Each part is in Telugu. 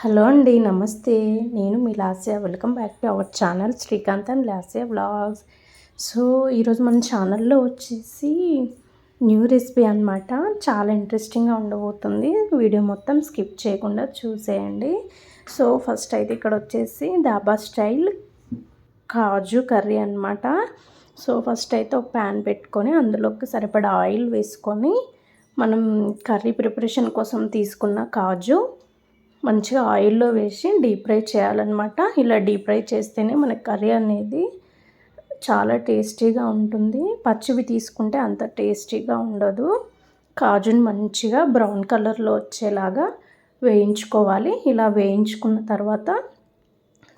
హలో అండి నమస్తే. నేను మీ Lasya. Welcome back to our channel Srikanth and Lasya vlogs. So ఈరోజు మన ఛానల్లో వచ్చేసి న్యూ రెసిపీ అనమాట చాలా ఇంట్రెస్టింగ్గా ఉండబోతుంది. వీడియో మొత్తం స్కిప్ చేయకుండా చూసేయండి. సో ఫస్ట్ అయితే ఇక్కడ వచ్చేసి దాబా స్టైల్ కాజు కర్రీ అనమాట సో ఫస్ట్ అయితే ఒక ప్యాన్ పెట్టుకొని అందులోకి సరిపడా ఆయిల్ వేసుకొని మనం కర్రీ ప్రిపరేషన్ కోసం తీసుకున్న కాజు మంచిగా ఆయిల్లో వేసి డీప్ ఫ్రై చేయాలన్నమాట. ఇలా డీప్ ఫ్రై చేస్తేనే మనకి కర్రీ అనేది చాలా టేస్టీగా ఉంటుంది. పచ్చివి తీసుకుంటే అంత టేస్టీగా ఉండదు. కాజుని మంచిగా బ్రౌన్ కలర్లో వచ్చేలాగా వేయించుకోవాలి. ఇలా వేయించుకున్న తర్వాత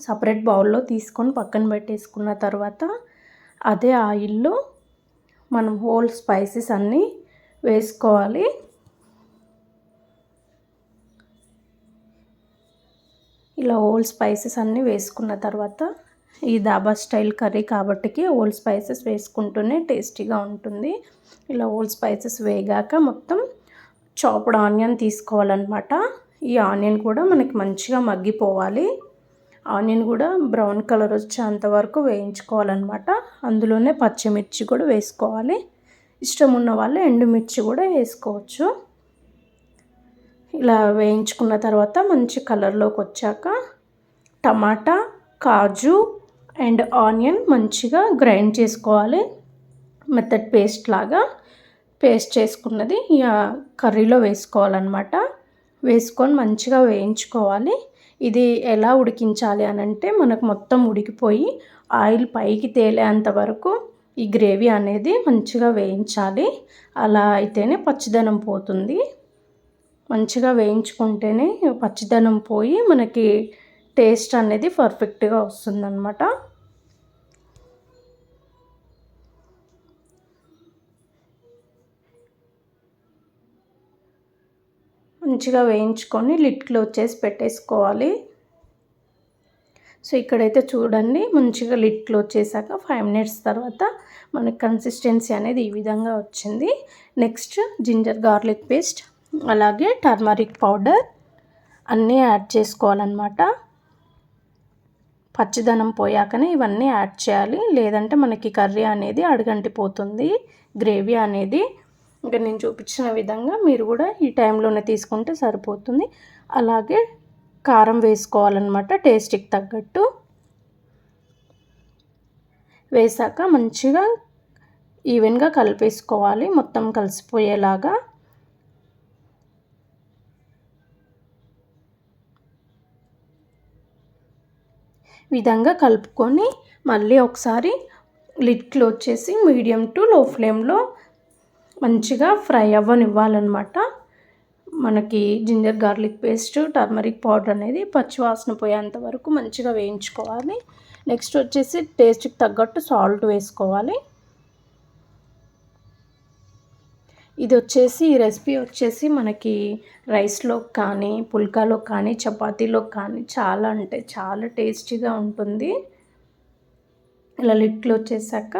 సపరేట్ బౌల్లో తీసుకొని పక్కన పెట్టేసుకున్న తర్వాత అదే ఆయిల్లో మనం హోల్ స్పైసెస్ అన్నీ వేసుకోవాలి. ఇలా ఓల్ స్పైసెస్ అన్నీ వేసుకున్న తర్వాత ఈ దాబా స్టైల్ కర్రీ కాబట్టికి ఓల్ స్పైసెస్ వేసుకుంటూనే టేస్టీగా ఉంటుంది. ఇలా ఓల్ స్పైసెస్ వేగాక మొత్తం చాప్డ్ ఆనియన్ తీసుకోవాలన్నమాట. ఈ ఆనియన్ కూడా మనకి మంచిగా మగ్గిపోవాలి. ఆనియన్ కూడా బ్రౌన్ కలర్ వచ్చేంత వరకు వేయించుకోవాలన్నమాట. అందులోనే పచ్చిమిర్చి కూడా వేసుకోవాలి. ఇష్టం ఉన్న వాళ్ళు ఎండుమిర్చి కూడా వేసుకోవచ్చు. ఇలా వేయించుకున్న తర్వాత మంచి కలర్లోకి వచ్చాక టమాటా కాజు అండ్ ఆనియన్ మంచిగా గ్రైండ్ చేసుకోవాలి. మెత్తడ్ పేస్ట్ లాగా పేస్ట్ చేసుకున్నది ఇక కర్రీలో వేసుకోవాలన్నమాట. వేసుకొని మంచిగా వేయించుకోవాలి. ఇది ఎలా ఉడికించాలి అని అంటే మనకు మొత్తం ఉడికిపోయి ఆయిల్ పైకి తేలేంత వరకు ఈ గ్రేవీ అనేది మంచిగా వేయించాలి. అలా అయితేనే పచ్చిదనం పోతుంది. మంచిగా వేయించుకుంటేనే పచ్చిదనం పోయి మనకి టేస్ట్ అనేది పర్ఫెక్ట్గా వస్తుందన్నమాట. మంచిగా వేయించుకొని లిట్ క్లోజ్ చేసి పెట్టేసుకోవాలి. సో ఇక్కడైతే చూడండి మంచిగా లిట్ క్లోజ్ చేశాక ఫైవ్ మినిట్స్ తర్వాత మనకి కన్సిస్టెన్సీ అనేది ఈ విధంగా వచ్చింది. Next ginger garlic paste. అలాగే టర్మరిక్ పౌడర్ అన్నీ యాడ్ చేసుకోవాలన్నమాట. పచ్చిదనం పోయాకనే ఇవన్నీ యాడ్ చేయాలి. లేదంటే మనకి కర్రీ అనేది అడగంటిపోతుంది. గ్రేవీ అనేది ఇంకా నేను చూపించిన విధంగా మీరు కూడా ఈ టైంలోనే తీసుకుంటే సరిపోతుంది. అలాగే కారం వేసుకోవాలన్నమాట టేస్ట్కి తగ్గట్టు. వేసాక మంచిగా ఈవెన్గా కలిపేసుకోవాలి. మొత్తం కలిసిపోయేలాగా. విధంగా కలుపుకొని మళ్ళీ ఒకసారి లిడ్ క్లోజ్ చేసి మీడియం టు లో ఫ్లేమ్లో మంచిగా ఫ్రై అవ్వనివ్వాలన్నమాట. మనకి ginger garlic paste turmeric powder అనేది పచ్చివాసన పోయేంత వరకు మంచిగా వేయించుకోవాలి. నెక్స్ట్ వచ్చేసి టేస్ట్కి తగ్గట్టు సాల్ట్ వేసుకోవాలి. ఇది వచ్చేసి ఈ రెసిపీ వచ్చేసి మనకి రైస్లో కానీ పుల్కాలో కానీ చపాతీలో కానీ చాలా అంటే చాలా టేస్టీగా ఉంటుంది. ఇలా లిట్లు వచ్చేసాక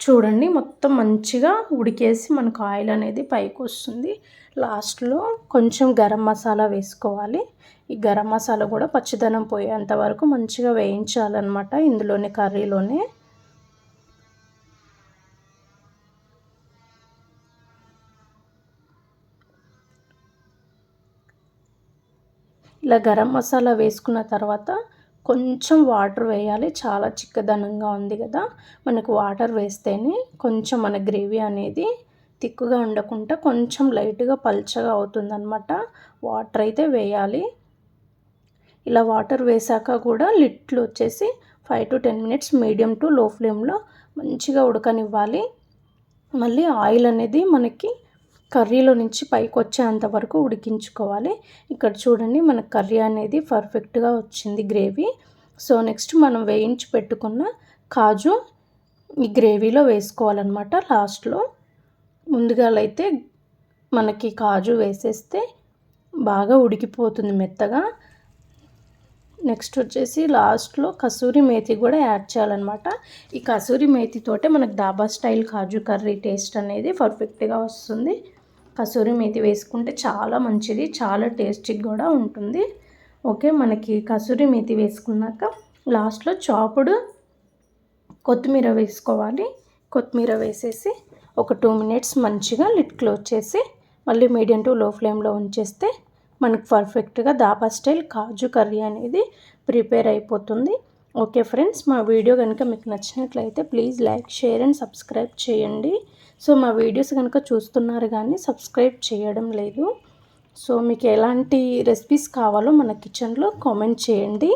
చూడండి మొత్తం మంచిగా ఉడికేసి మనకు ఆయిల్ అనేది పైకి వస్తుంది. లాస్ట్లో కొంచెం గరం మసాలా వేసుకోవాలి. ఈ గరం మసాలా కూడా పచ్చిదనం పోయేంత వరకు మంచిగా వేయించాలన్నమాట ఇందులోనే కర్రీలోనే. ఇలా గరం మసాలా వేసుకున్న తర్వాత కొంచెం వాటర్ వేయాలి. చాలా చిక్కదనంగా ఉంది కదా. మనకు వాటర్ వేస్తేనే కొంచెం మన గ్రేవీ అనేది తిక్కుగా ఉండకుండా కొంచెం లైట్గా పల్చగా అవుతుందన్నమాట. వాటర్ అయితే వేయాలి. ఇలా వాటర్ వేసాక కూడా లిట్లు వచ్చేసి five to ten minutes medium to low ఫ్లేమ్లో మంచిగా ఉడకనివ్వాలి. మళ్ళీ ఆయిల్ అనేది మనకి కర్రీలో నుంచి పైకి వచ్చేంత వరకు ఉడికించుకోవాలి. ఇక్కడ చూడండి మన కర్రీ అనేది పర్ఫెక్ట్గా వచ్చింది గ్రేవీ. సో నెక్స్ట్ మనం వేయించి పెట్టుకున్న కాజు ఈ గ్రేవీలో వేసుకోవాలన్నమాట లాస్ట్లో. ముందుగా అయితే మనకి కాజు వేసేస్తే బాగా ఉడికిపోతుంది మెత్తగా. నెక్స్ట్ వచ్చేసి లాస్ట్లో కసూరి మేతి కూడా యాడ్ చేయాలన్నమాట. ఈ కసూరి మేతితోటే మనకు dhaba style kaju curry taste అనేది పర్ఫెక్ట్గా వస్తుంది. కసూరి మేతి వేసుకుంటే చాలా మంచిది చాలా టేస్టీగా కూడా ఉంటుంది. ఓకే మనకి కసూరి మేతి వేసుకున్నాక లాస్ట్లో చాపుడు కొత్తిమీర వేసుకోవాలి. కొత్తిమీర వేసేసి ఒక టూ మినిట్స్ మంచిగా లిట్ క్లోజ్ చేసి మళ్ళీ మీడియం టు లో ఫ్లేమ్లో ఉంచేస్తే మనకు పర్ఫెక్ట్గా దాబా స్టైల్ కాజు కర్రీ అనేది ప్రిపేర్ అయిపోతుంది. ఓకే ఫ్రెండ్స్ మా వీడియో కనుక మీకు నచ్చినట్లయితే please like share and subscribe చేయండి. సో మా వీడియోస్ కనుక చూస్తున్నారు కానీ సబ్స్క్రైబ్ చేయడం లేదు. సో మీకు ఎలాంటి రెసిపీస్ కావాలో మన కిచెన్లో కామెంట్ చేయండి.